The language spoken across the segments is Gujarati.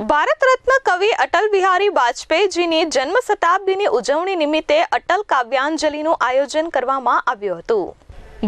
ભારત રત્ન કવિ અટલ બિહારી વાજપેયીજીની જન્મ શતાબ્દીની ઉજવણી નિમિત્તે અટલ કાવ્યાંજલિનું આયોજન કરવામાં આવ્યું હતું.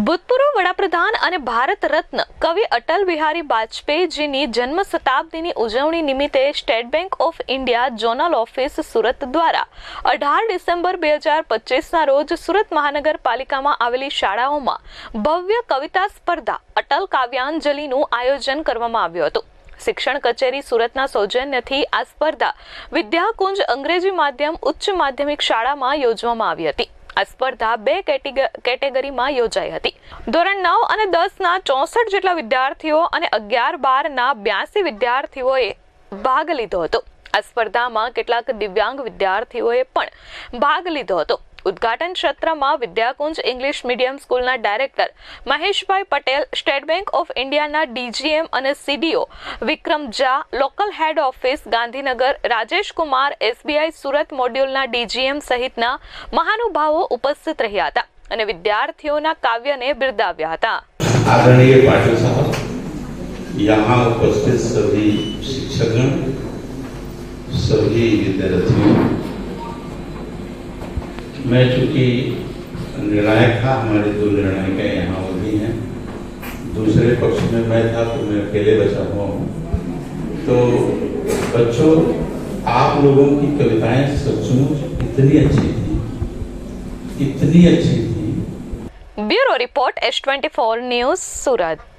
ભૂતપૂર્વ વડાપ્રધાન અને ભારત રત્ન કવિ અટલ બિહારી વાજપેયીજીની જન્મ શતાબ્દીની ઉજવણી નિમિત્તે State Bank of India zonal office Surat દ્વારા અઢાર ડિસેમ્બર બે હજાર પચીસના રોજ સુરત મહાનગરપાલિકામાં આવેલી શાળાઓમાં ભવ્ય કવિતા સ્પર્ધા અટલ કાવ્યાંજલિનું આયોજન કરવામાં આવ્યું હતું. શિક્ષણ કચેરી સુરતના સૌજન્યથી આ સ્પર્ધા વિદ્યાકુંજ અંગ્રેજી માધ્યમ, ઉચ્ચ માધ્યમિક શાળામાં યોજવામાં આવી હતી. આ સ્પર્ધા બે કેટેગ- કેટેગરીમાં યોજાઈ હતી. ધોરણ નવ અને દસના ચોસઠ જેટલા વિદ્યાર્થીઓ અને અગિયાર બારના બ્યાસી વિદ્યાર્થીઓએ ભાગ લીધો હતો. આ સ્પર્ધામાં કેટલાક દિવ્યાંગ વિદ્યાર્થીઓએ પણ ભાગ લીધો હતો. ઉદ્ઘાટન સત્રમાં વિદ્યાકુંજ ઇંગ્લિશ મીડિયમ સ્કૂલના director Maheshbhai Patel state bank of ઇન્ડિયાના ડીજીએમ અને CDO Vikram Jha local head office Gandhinagar Rajesh Kumar SBI Surat મોડ્યુલના ડીજીએમ સહિતના મહાનુભાવો ઉપસ્થિત રહ્યા હતા અને વિદ્યાર્થીઓના કાવ્યને બિરદાવ્યા હતા आदरणीय पाटिल साहब यहाँ उपस्थित सभी शिक्षकगण सभी विद्यार्थियों मैं चूँकि निर्णायक था, हमारे दो निर्णायिकाएँ यहाँ वो भी हैं। दूसरे पक्ष में मैं था तो मैं अकेले बचा हुआ हूँ। तो बच्चों, आप लोगों की कविताएँ सचमुच इतनी अच्छी थी। इतनी अच्छी थी। Bureau report, S twenty four news, Surat.